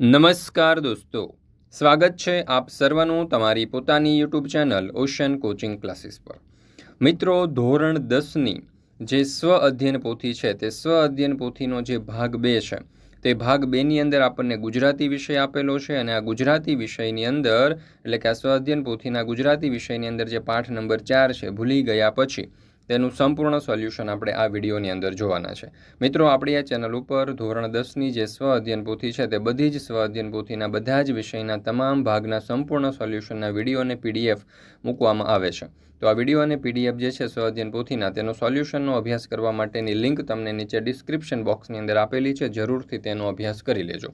નમસ્કાર દોસ્તો. સ્વાગત છે આપ સર્વનું તમારી પોતાની YouTube channel ocean coaching classes પર. મિત્રો, ધોરણ દસની જે સ્વ અધ્યયન પોથી છે, તે સ્વ અધ્યયન પોથીનો જે ભાગ બે છે, તે ભાગ બેની અંદર આપણને ગુજરાતી વિષય આપેલો છે અને આ ગુજરાતી વિષયની અંદર, એટલે કે આ સ્વ અધ્યયન પોથીના ગુજરાતી વિષયની અંદર જે પાઠ નંબર ચાર છે, ભૂલી ગયા પછી તેનું સંપૂર્ણ સોલ્યુશન આપણે આ વિડીયોની અંદર જોવાના છે. મિત્રો, આપણી આ ચેનલ ઉપર ધોરણ દસની જે સ્વ અધ્યયન પોથી છે તે બધી જ સ્વ અધ્યયન પોથીના બધા જ વિષયના તમામ ભાગના સંપૂર્ણ સોલ્યુશનના વીડિયો અને પીડીએફ મૂકવામાં આવે છે. તો આ વીડિયો અને પીડીએફ જે છે સ્વ અધ્યયન પોથીના તેનો સોલ્યુશનનો અભ્યાસ કરવા માટેની લિંક તમને નીચે ડિસ્ક્રિપ્શન બોક્સની અંદર આપેલી છે. જરૂરથી તેનો અભ્યાસ કરી લેજો.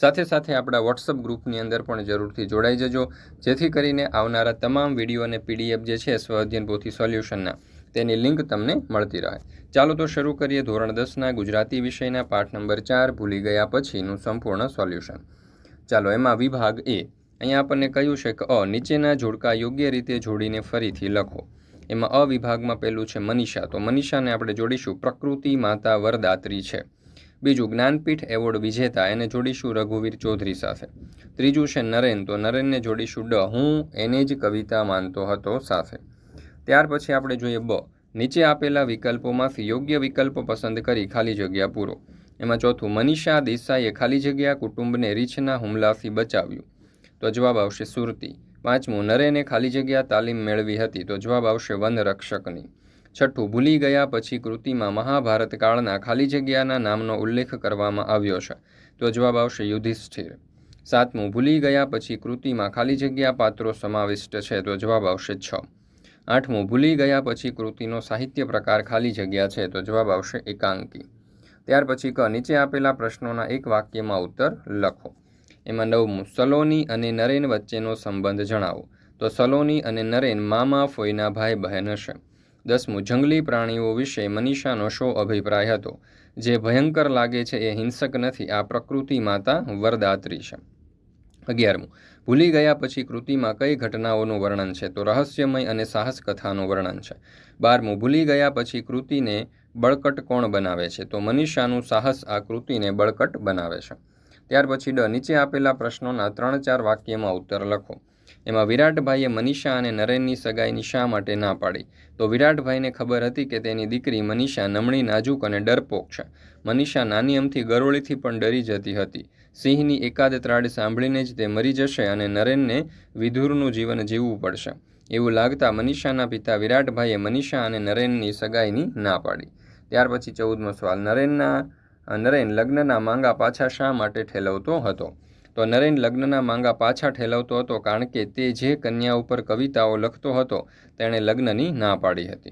સાથે સાથે આપણા વોટ્સઅપ ગ્રુપની અંદર પણ જરૂરથી જોડાઈ જજો. જેથી કરીને આવનારા તમામ વીડિયો અને પીડીએફ જે છે સ્વ અધ્યયન પોથી સોલ્યુશનના તેની લિંક તમને મળતી રહે. ચાલો તો શરૂ કરીએ ધોરણ દસના ગુજરાતી વિષયના પાઠ નંબર ચાર, ભૂલી ગયા પછીનું સંપૂર્ણ સોલ્યુશન. ચાલો એમાં વિભાગ એ. અહીંયા આપણને કહ્યું છે કે અ નીચેના જોડકા યોગ્ય રીતે જોડીને ફરીથી લખો. એમાં અ વિભાગમાં પહેલું છે મનીષા. તો મનીષાને આપણે જોડીશું પ્રકૃતિ માતા વરદાત્રી છે. બીજું જ્ઞાનપીઠ એવોર્ડ વિજેતા. એને જોડીશું રઘુવીર ચૌધરી સાથે. ત્રીજું છે નરેન. તો નરેનને જોડીશું ડ. હું એને જ કવિતા માનતો હતો સાથે. ત્યાર પછી આપણે જોઈએ બ. નીચે આપેલા વિકલ્પોમાંથી યોગ્ય વિકલ્પ પસંદ કરી ખાલી જગ્યા પૂરો. એમાં ચોથું, મનીષા દેસાઈએ ખાલી જગ્યા કુટુંબને રીછના હુમલાથી બચાવ્યું. તો જવાબ આવશે સુરતી. પાંચમું, નરેને ખાલી જગ્યા તાલીમ મેળવી હતી. તો જવાબ આવશે વન રક્ષકની. છઠ્ઠું, ભૂલી ગયા પછી કૃતિમાં મહાભારત કાળના ખાલી જગ્યાના નામનો ઉલ્લેખ કરવામાં આવ્યો છે. તો જવાબ આવશે યુધિષ્ઠિર. સાતમું, ભૂલી ગયા પછી કૃતિમાં ખાલી જગ્યા પાત્રો સમાવિષ્ટ છે. તો જવાબ આવશે છ. આઠમું, ભૂલી ગયા પછી કૃતિનો સાહિત્ય પ્રકાર ખાલી જગ્યા છે તો જવાબ આવશે એકાંકી. ત્યાર પછી ક, નીચે આપેલા પ્રશ્નોના એક વાક્યમાં ઉત્તર લખો. એમાં નવમું, સલોની અને નરેન વચ્ચેનો સંબંધ જણાવો. તો સલોની અને નરેન મામા ફોઈના ભાઈ બહેન હશે. દસમું, જંગલી પ્રાણીઓ વિશે મનીષાનો શો અભિપ્રાય હતો. જે ભયંકર લાગે છે એ હિંસક નથી, આ પ્રકૃતિ માતા વરદાત્રી છે. અગિયારમું ભૂલી ગયા પછી કૃતિમાં કઈ ઘટનાઓનું વર્ણન છે? તો રહસ્યમય અને સાહસ કથાનું વર્ણન છે. બારમું, ભૂલી ગયા પછી કૃતિને બળકટ કોણ બનાવે છે? તો મનીષાનું સાહસ આ કૃતિને બળકટ બનાવે છે. ત્યાર પછી ડ, નીચે આપેલા પ્રશ્નોના ત્રણ ચાર વાક્યમાં ઉત્તર લખો. એમાં વિરાટભાઈએ મનીષા અને નરેનની સગાઈની શા માટે ના પાડી? તો વિરાટભાઈને ખબર હતી કે તેની દીકરી મનીષા નમણી નાજુક અને ડરપોક છે. મનીષા નાની અમથી ગરોળીથી પણ ડરી જતી હતી. સિંહની એકાદ ત્રાડ સાંભળીને જ તે મરી જશે અને નરેનને વિધુરનું જીવન જીવવું પડશે. એવું લાગતા મનીષાના પિતા વિરાટભાઈએ મનીષા અને નરેનની સગાઈની ના પાડી. ત્યાર પછી ચૌદમો સવાલ, નરેનના, નરેન લગ્નના માંગા પાછા શા માટે ઠેલવતો હતો? તો નરેન લગ્નના માંગા પાછા ઠેલવતો હતો કારણ કે તે જે કન્યા ઉપર કવિતાઓ લખતો હતો તેણે લગ્નની ના પાડી હતી.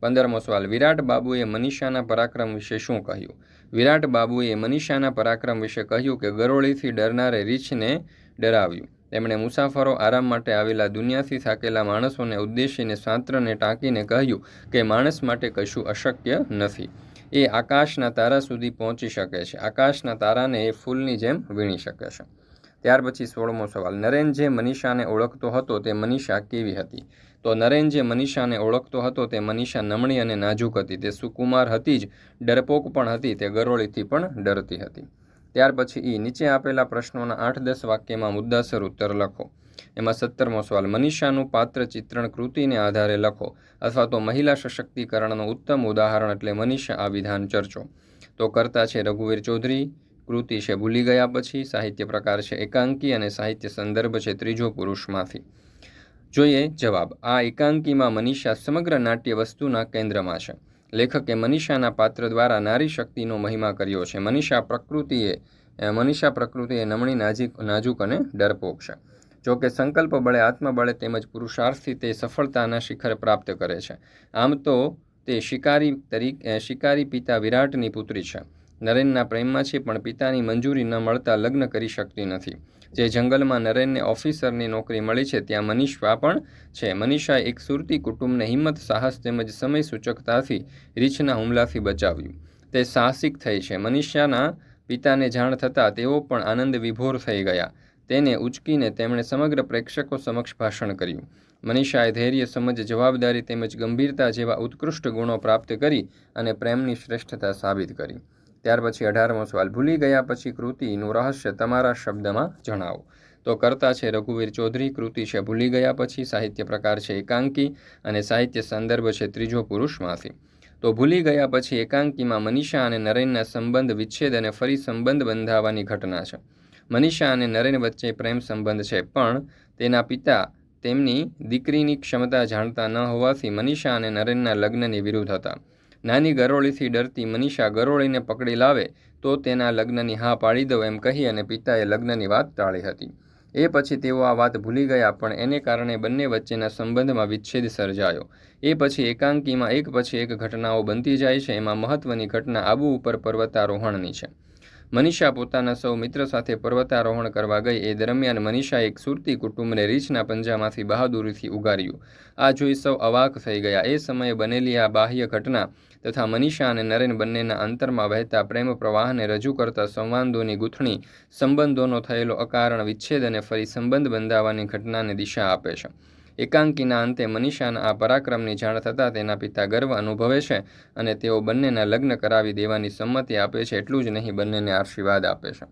પંદરમો સવાલ, વિરાટ બાબુએ મનીષાના પરાક્રમ વિશે શું કહ્યું? વિરાટ બાબુએ મનીષાના પરાક્રમ વિશે કહ્યું કે ગરોળીથી ડરનારે રીછને ડરાવ્યું. તેમણે મુસાફરો આરામ માટે આવેલા દુનિયાથી થાકેલા માણસોને ઉદ્દેશીને સાંત્રને ટાંકીને કહ્યું કે માણસ માટે કશું અશક્ય નથી. એ આકાશના તારા સુધી પહોંચી શકે છે. આકાશના તારાને એ ફૂલની જેમ વીણી શકે છે. ત્યાર પછી સોળમો સવાલ. નરેન જે મનીષાને ઓળખતો હતો તે મનીષા કેવી હતી? તો નરેન જે મનીષાને ઓળખતો હતો તે મનીષા નમણી અને નાજુક હતી. તે સુકુમાર હતી જ, ડરપોક પણ હતી, તે ગરોળીથી પણ ડરતી હતી. ત્યાર પછી એ નીચે આપેલા પ્રશ્નોના આઠ દસ વાક્યમાં મુદ્દાસર ઉત્તર લખો. એમાં સત્તરમો સવાલ, મનીષાનું પાત્ર ચિત્રણ કૃતિને આધારે લખો અથવા તો મહિલા સશક્તિકરણનું ઉત્તમ ઉદાહરણ એટલે મનીષા આ વિધાન ચર્ચો. તો કરતા છે રઘુવીર ચૌધરી, કૃતિ છે ભૂલી ગયા પછી, સાહિત્ય પ્રકાર છે એકાંકી અને સાહિત્ય સંદર્ભ છે ત્રીજો પુરુષમાંથી. જોઈએ જવાબ. આ એકાંકીમાં મનીષા સમગ્ર નાટ્ય વસ્તુના કેન્દ્રમાં છે. લેખકે મનીષાના પાત્ર દ્વારા નારી શક્તિનો મહિમા કર્યો છે. મનીષા પ્રકૃતિએ મનીષા પ્રકૃતિએ નમણી નાજીક નાજુક અને ડરપોક છે. જોકે સંકલ્પ બળે આત્મબળે તેમજ પુરુષાર્થથી તે સફળતાના શિખર પ્રાપ્ત કરે છે. આમ તો તે શિકારી તરીકે શિકારી પિતા વિરાટની પુત્રી છે. નરેનના પ્રેમમાં છે પણ પિતાની મંજૂરી ન મળતા લગ્ન કરી શકતી નથી. જે જંગલમાં નરેનને ઓફિસરની નોકરી મળી છે, ત્યાં મનીષા પણ છે. મનીષાએ એક સુરતી કુટુંબને હિંમત, સાહસ તેમજ સમય સૂચકતાથી રીછના હુમલાથી બચાવ્યું. તે સાહસિક થઈ છે. મનીષાના પિતાને જાણ થતાં તેઓ પણ આનંદ વિભોર થઈ ગયા. તેને ઉચકીને તેમણે સમગ્ર પ્રેક્ષકો સમક્ષ ભાષણ કર્યું. મનીષાએ ધૈર્ય, સમજ, જવાબદારી તેમજ ગંભીરતા જેવા ઉત્કૃષ્ટ ગુણો પ્રાપ્ત કરી અને પ્રેમની શ્રેષ્ઠતા સાબિત કરી. ત્યાર પછી અઢારમો સવાલ. ભૂલી ગયા પછી કૃતિનું રહસ્ય તમારા શબ્દમાં જણાવો. તો કરતા છે રઘુવીર ચૌધરી, કૃતિ છે ભૂલી ગયા પછી, સાહિત્ય પ્રકાર છે એકાંકી અને સાહિત્ય સંદર્ભ છે ત્રીજો પુરુષમાંથી. તો ભૂલી ગયા પછી એકાંકીમાં મનીષા અને નરેનના સંબંધ વિચ્છેદ અને ફરી સંબંધ બંધાવવાની ઘટના છે. મનીષા અને નરેન વચ્ચે પ્રેમ સંબંધ છે, પણ તેના પિતા તેમની દીકરીની ક્ષમતા જાણતા ન હોવાથી મનીષા અને નરેનના લગ્નની વિરુદ્ધ હતા. નાની ગરોળીથી ડરતી મનીષા ગરોળીને પકડી લાવે તો તેના લગ્નની હા પાડી દો એમ કહી અને પિતાએ લગ્નની વાત ટાળી હતી. એ પછી તેઓ આ વાત ભૂલી ગયા પણ એને કારણે બંને વચ્ચેના સંબંધમાં વિચ્છેદ સર્જાયો. એ પછી એકાંકીમાં એક પછી એક ઘટનાઓ બનતી જાય છે, એમાં મહત્વની ઘટના આબુ ઉપર પર્વતારોહણની છે. મનીષા પોતાના સૌ મિત્ર સાથે પર્વતારોહણ કરવા ગઈ. એ દરમિયાન મનીષા એક સુરતી કુટુંબને રીછના પંજામાંથી બહાદુરીથી ઉગાર્યું. આ જોઈ સૌ અવાક થઈ ગયા. એ સમયે બનેલી આ બાહ્ય ઘટના તથા મનીષા અને નરેન બંનેના અંતરમાં વહેતા પ્રેમ પ્રવાહને રજૂ કરતા સંવાદોની ગૂંથણી, સંબંધોનો થયેલો અકારણ વિચ્છેદ અને ફરી સંબંધ બંધાવવાની ઘટનાને દિશા આપે છે. એકાંકીના અંતે મનીષાના આ પરાક્રમની જાણ થતાં તેના પિતા ગર્વ અનુભવે છે અને તેઓ બંનેના લગ્ન કરાવી દેવાની સંમતિ આપે છે, એટલું જ નહીં, બંનેને આશીર્વાદ આપે છે.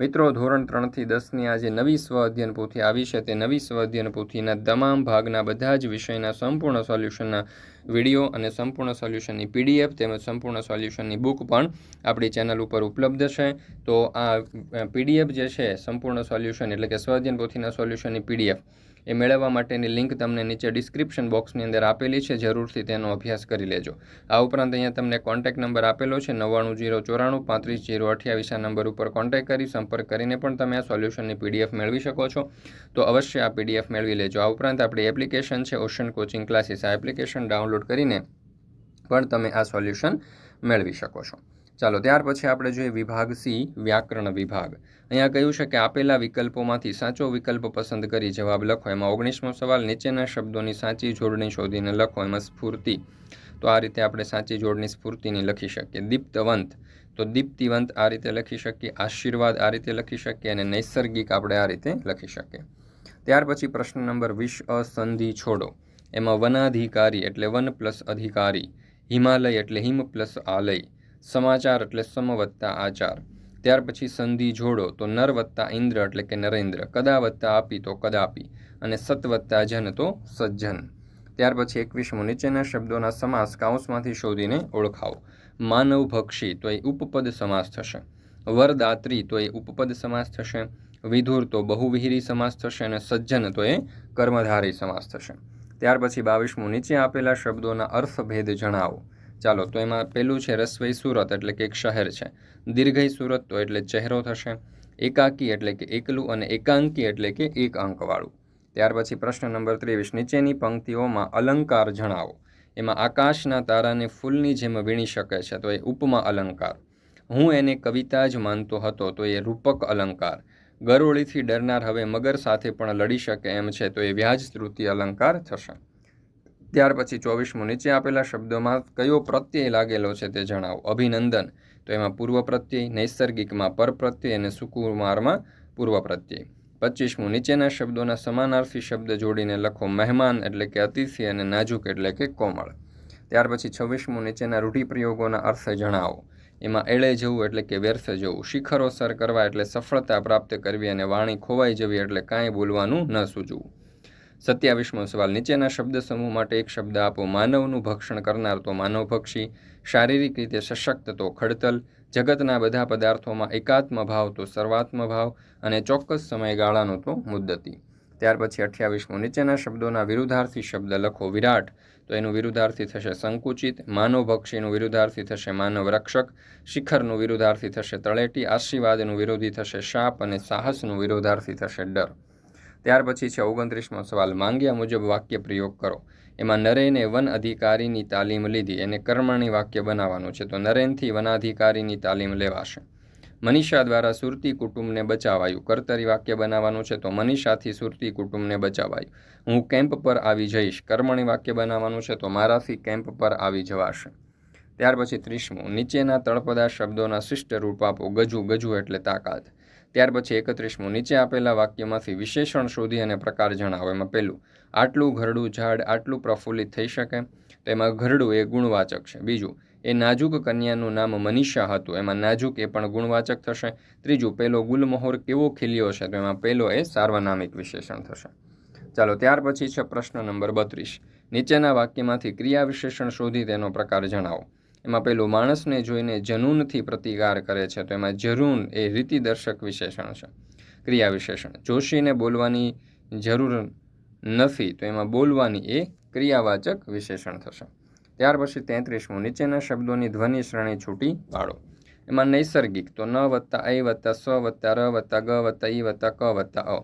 મિત્રો, ધોરણ ત્રણથી દસની આજે નવી સ્વ અધ્યયન પોથી આવી છે. તે નવી સ્વ અધ્યયન પોથીના તમામ ભાગના બધા જ વિષયના સંપૂર્ણ સોલ્યુશનના વીડિયો અને સંપૂર્ણ સોલ્યુશનની પીડીએફ તેમજ સંપૂર્ણ સોલ્યુશનની બુક પણ આપણી ચેનલ ઉપર ઉપલબ્ધ છે. તો આ પીડીએફ જે છે, સંપૂર્ણ સોલ્યુશન એટલે કે સ્વ અધ્યયન પોથીના સોલ્યુશનની પીડીએફ એ મેળવવા માટેની લિંક તમને નીચે ડિસ્ક્રિપ્શન બોક્સની અંદર આપેલી છે, જરૂરથી તેનો અભ્યાસ કરી લેજો. આ ઉપરાંત અહીંયા તમને કોન્ટેક્ટ નંબર આપેલો છે, નવ્વાણું જીરો ચોરાણું પાંત્રીસ જીરો અઠ્યાવીસ. આ નંબર ઉપર કોન્ટેક્ટ કરી સંપર્ક કરીને પણ તમે આ સોલ્યુશનની પીડીએફ મેળવી શકો છો. તો અવશ્ય આ પીડીએફ મેળવી લેજો. આ ઉપરાંત આપણી એપ્લિકેશન છે, ઓશન કોચિંગ ક્લાસીસ. આ એપ્લિકેશન ડાઉનલોડ કરીને પણ તમે આ સોલ્યુશન મેળવી શકો છો. ચાલો, ત્યાર પછી આપણે જોઈએ વિભાગ સી, વ્યાકરણ વિભાગ. અહીંયા કહ્યું છે કે આપેલા વિકલ્પોમાંથી સાચો વિકલ્પ પસંદ કરી જવાબ લખો. એમાં ઓગણીસમો સવાલ, નીચેના શબ્દોની સાચી જોડણી શોધીને લખો. એમાં સ્ફૂર્તિ. તો આ રીતે આપણે સાચી જોડણી સ્ફૂર્તિની લખી શકીએ. દીપ્તવંત. તો દીપ્તિવંત આ રીતે લખી શકીએ. આશીર્વાદ આ રીતે લખી શકીએ અને નૈસર્ગિક આપણે આ રીતે લખી શકીએ. ત્યાર પછી પ્રશ્ન નંબર વીસ, અસંધિ છોડો. એમાં વનાધિકારી એટલે વન પ્લસ અધિકારી. હિમાલય એટલે હિમ પ્લસ આલય. સમાચાર એટલે સમ વત્તા આચાર. ત્યાર પછી સંધિ જોડો તો નર વત્તા ઇન્દ્ર એટલે કે નરેન્દ્ર. કદા વત્તા આપી તો કદાપી અને સત વત્તા જન તો સજ્જન. ત્યાર પછી એકવીસમો નીચેના શબ્દોના સમાસ કાઉન્સમાંથી શોધીને ઓળખાવો. માનવ ભક્ષી તો એ ઉપપદ સમાસ થશે. વરદાત્રી તો એ ઉપપદ સમાસ થશે. વિધુર તો બહુવિહિરી સમાસ થશે અને સજ્જન તો એ કર્મધારી સમાસ થશે. ત્યાર પછી બાવીસમું નીચે આપેલા શબ્દોના અર્થભેદ જણાવો. ચાલો, તો એમાં પહેલું છે રસવઈ સુરત, એટલે કે એક શહેર છે. દીર્ઘઈ સુરત તો એટલે ચહેરો થશે, એકાકી એટલે કે એકલું અને એકાંકી એટલે કે એક અંકવાળું ત્યાર પછી પ્રશ્ન નંબર ત્રેવીસ, નીચેની પંક્તિઓમાં અલંકાર જણાવો. એમાં આકાશના તારાને ફૂલની જેમ વીણી શકે છે, તો એ ઉપમા અલંકાર. હું એને કવિતા જ માનતો હતો, તો એ રૂપક અલંકાર. ગરોળીથી ડરનાર હવે મગર સાથે પણ લડી શકે એમ છે, તો એ વ્યાજ સ્તુતિ અલંકાર થશે. ત્યાર પછી ચોવીસમું નીચે આપેલા શબ્દોમાં કયો પ્રત્યય લાગેલો છે તે જણાવો. અભિનંદન. તો એમાં પૂર્વ પ્રત્યય, નૈસર્ગિકમાં પરપ્રત્યય અને સુકુમારમાં પૂર્વ પ્રત્યય. પચીસમું નીચેના શબ્દોના સમાનાર્થી શબ્દ જોડીને લખો મહેમાન એટલે કે અતિથિ અને નાજુક એટલે કે કોમળ. ત્યાર પછી છવ્વીસમું, નીચેના રૂઢિપ્રયોગોના અર્થ જણાવો. એમાં એળે જવું એટલે કે વ્યર્થ જવું, શિખરો સર કરવા એટલે સફળતા પ્રાપ્ત કરવી અને વાણી ખોવાઈ જવી એટલે કાંઈ બોલવાનું ન સૂજવું. સત્યાવીસમો સવાલ. નીચેના શબ્દ સમૂહ માટે એક શબ્દ આપો. માનવનું ભક્ષણ કરનાર તો માનવભક્ષી શારીરિક રીતે સશક્ત તો ખડતલ, જગતના બધા પદાર્થોમાં એકાત્મ ભાવ તો સર્વાત્મ ભાવ અને ચોક્કસ સમયગાળાનો તો મુદ્દતી. ત્યાર પછી અઠ્યાવીસમો. નીચેના શબ્દોના વિરુદ્ધાર્થી શબ્દ લખો. વિરાટ. તો એનું વિરુદ્ધાર્થી થશે સંકુચિત માનવભક્ષીનું વિરુદ્ધાર્થી થશે માનવ રક્ષક, શિખરનું વિરુદ્ધાર્થી થશે તળેટી, આશીર્વાદનું વિરોધી થશે શાપ અને સાહસનું વિરોધાર્થી થશે ડર. ત્યાર પછી છે ઓગણત્રીસમો સવાલ. માંગ્યા મુજબ વાક્ય પ્રયોગ કરો. એમાં નરેને વન અધિકારીની તાલીમ લીધી. એને કર્મણી વાક્ય બનાવવાનું છે. તો નરેનથી વનાધિકારીની તાલીમ લેવાશે. મનીષા દ્વારા સુરતી કુટુંબને બચાવાયું. કર્તરી વાક્ય બનાવવાનું છે. તો મનીષાથી સુરતી કુટુંબને બચાવાયું. હું કેમ્પ પર આવી જઈશ. કર્મણી વાક્ય બનાવવાનું છે. તો મારાથી કેમ્પ પર આવી જવાશે. ત્યાર પછી ત્રીસમું. નીચેના તળપદા શબ્દોના શિષ્ટ રૂપ આપો. ગજુ ગજુ એટલે તાકાત. ત્યાર પછી એકત્રીસમું નીચે આપેલા વાક્યમાંથી વિશેષણ શોધી અને પ્રકાર જણાવો. એમાં પહેલું, આટલું ઘરડું ઝાડ આટલું પ્રફુલ્લિત થઈ શકે? તો એમાં ઘરડું એ ગુણવાચક છે. બીજું, એ નાજુક કન્યાનું નામ મનીષા હતું. એમાં નાજુક એ પણ ગુણવાચક થશે. ત્રીજું, પેલો ગુલમહોર કેવો ખીલ્યો છે? તો એમાં પેલો એ સાર્વનામિક વિશેષણ થશે. ચાલો, ત્યાર પછી છે પ્રશ્ન નંબર બત્રીસ. નીચેના વાક્યમાંથી ક્રિયા વિશેષણ શોધી તેનો પ્રકાર જણાવો. એમાં પેલું માણસને જોઈને જનૂનથી પ્રતિકાર કરે છે, તો એમાં જરૂન એ રીતિદર્શક વિશેષણ છે ક્રિયા વિશેષણ જોશીને બોલવાની જરૂર નથી, તો એમાં બોલવાની એ ક્રિયાવાચક વિશેષણ થશે. ત્યાર પછી તેત્રીસમું, નીચેના શબ્દોની ધ્વનિ શ્રેણી છૂટી પાડો. એમાં નૈસર્ગિક, તો ન વત્તા એ વત્તા સ વત્તા ર વત્તા ગ વત્તા ઈ વત્તા ક વત્તા અ.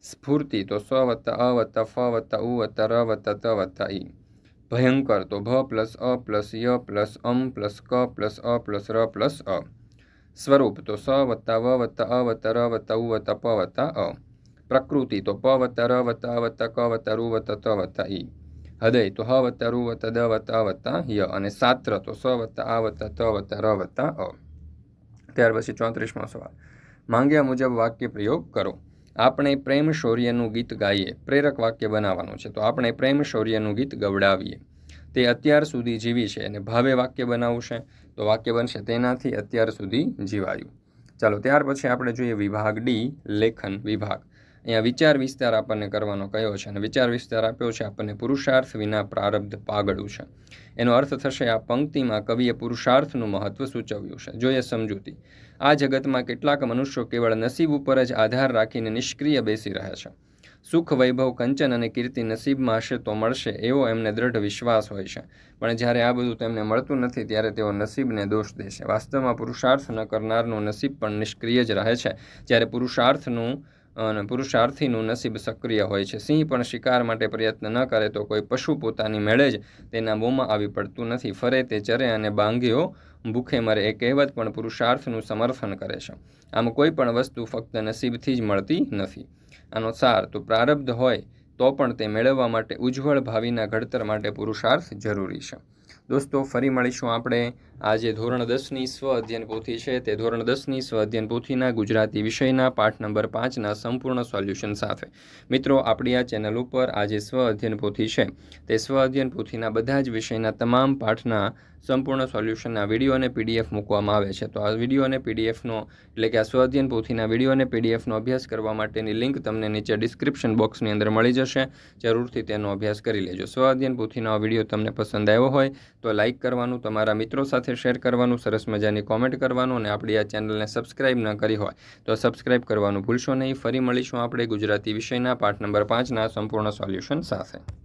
સ્ફૂર્તિ, તો સ વત્તા અ વત્તા ફ વત્તા ઉ વત્તા ર વત્તા ત વત્તા ઈ. ભયંકર તો ભ પ્લસ અ પ્લસ ય પ્લસ અમ પ્લસ ક પ્લસ અ પ્લસ ર પ્લસ અ. સ્વરૂપ તો સ વત્તા વ વત્તા અ વત્તા ર વત્તા ઉ વત્તા પ વત્તા અ. પ્રકૃતિ તો પ વત્તા ર વત્તા અ વત્તા ક વત્તા રૂ વત્તા ત વત્તા ઈ. હૃદય તો હ વત્તા રૂ વત્તા દ વત્તા વત્તા ય અને સાત્ર તો સ વત્તા આ વત્તા ત વત્તા ર વત્તા અ. ત્યાર પછી ચોત્રીસમો સવાલ. માંગ્યા મુજબ વાક્ય પ્રયોગ કરો. આપણે પ્રેમ શૌર્યનું ગીત ગાઈએ, પ્રેરક વાક્ય બનાવવાનું છે, તો આપણે પ્રેમ શૌર્યનું ગીત ગવડાવીએ. તે અત્યાર સુધી જીવી છે અને ભાવે વાક્ય બનાવવું છે, તો વાક્ય બનશે તેનાથી અત્યાર સુધી જીવાયું. ચાલો, ત્યાર પછી આપણે જોઈએ વિભાગ ડી, લેખન વિભાગ. અહીંયા વિચાર વિસ્તાર આપણને કરવાનો કયો છે અને વિચાર વિસ્તાર આપ્યો છે આપણને પુરુષાર્થ વિના પ્રારબ્ધ પાગળું છે. એનો અર્થ થશે આ પંક્તિમાં કવિએ પુરુષાર્થનું મહત્વ સૂચવ્યું છે. જોઈએ સમજૂતી. આ જગતમાં કેટલાક મનુષ્યો કેવળ નસીબ ઉપર જ આધાર રાખીને નિષ્ક્રિય બેસી રહ્યા છે. સુખ, વૈભવ, કંચન અને કીર્તિ નસીબમાં હશે તો મળશે એવો એમને દ્રઢ વિશ્વાસ હોય છે. પણ જ્યારે આ બધું તેમને મળતું નથી ત્યારે તેઓ નસીબને દોષ દે છે. વાસ્તવમાં પુરુષાર્થ ન કરનારનું નસીબ પણ નિષ્ક્રિય જ રહે છે. જ્યારે પુરુષાર્થનું અને પુરુષાર્થીનું નસીબ સક્રિય હોય છે. સિંહ પણ શિકાર માટે પ્રયત્ન ન કરે તો કોઈ પશુ પોતાની મેળે જ તેના મોંમાં આવી પડતું નથી. ફરે તે ચરે અને બાંગીઓ ભૂખે મરે. એ કહેવત પણ પુરુષાર્થનું સમર્થન કરે છે. આમ કોઈ પણ વસ્તુ ફક્ત નસીબથી જ મળતી નથી. આનો સાર તો પ્રારબ્ધ હોય તો પણ તે મેળવવા માટે ઉજ્જવળ ભાવિના ઘડતર માટે પુરુષાર્થ જરૂરી છે. દોસ્તો, ફરી મળીશું આપણે આજે ધોરણ દસની સ્વ અધ્યયન પોથી છે. તે ધોરણ દસની સ્વ અધ્યયન પોથીના ગુજરાતી વિષયના પાઠ નંબર પાંચના સંપૂર્ણ સોલ્યુશન સાથે. મિત્રો, આપણી આ ચેનલ ઉપર આજે સ્વ અધ્યયન પોથી છે. તે સ્વ અધ્યયન પોથીના બધા જ વિષયના તમામ પાઠના સંપૂર્ણ સોલ્યુશનના વીડિયો અને પીડીએફ મૂકવામાં આવે છે. તો આ વીડિયો અને પીડીએફનો, એટલે કે આ સ્વાધ્યન પોથીના વીડિયો અને પીડીએફનો અભ્યાસ કરવા માટેની લિંક તમને નીચે ડિસ્ક્રિપ્શન બોક્સની અંદર મળી જશે. જરૂરથી તેનો અભ્યાસ કરી લેજો. સ્વાધ્યન પોથીનો વીડિયો તમને પસંદ આવ્યો હોય તો લાઇક કરવાનું, તમારા મિત્રો સાથે શેર કરવાનું, સરસ મજાની કોમેન્ટ કરવાનું અને આપણી આ ચેનલને સબસ્ક્રાઇબ ન કરી હોય તો સબસ્ક્રાઇબ કરવાનું ભૂલશો નહીં. ફરી મળીશું આપણે ગુજરાતી વિષયના પાઠ નંબર પાંચના સંપૂર્ણ સોલ્યુશન સાથે.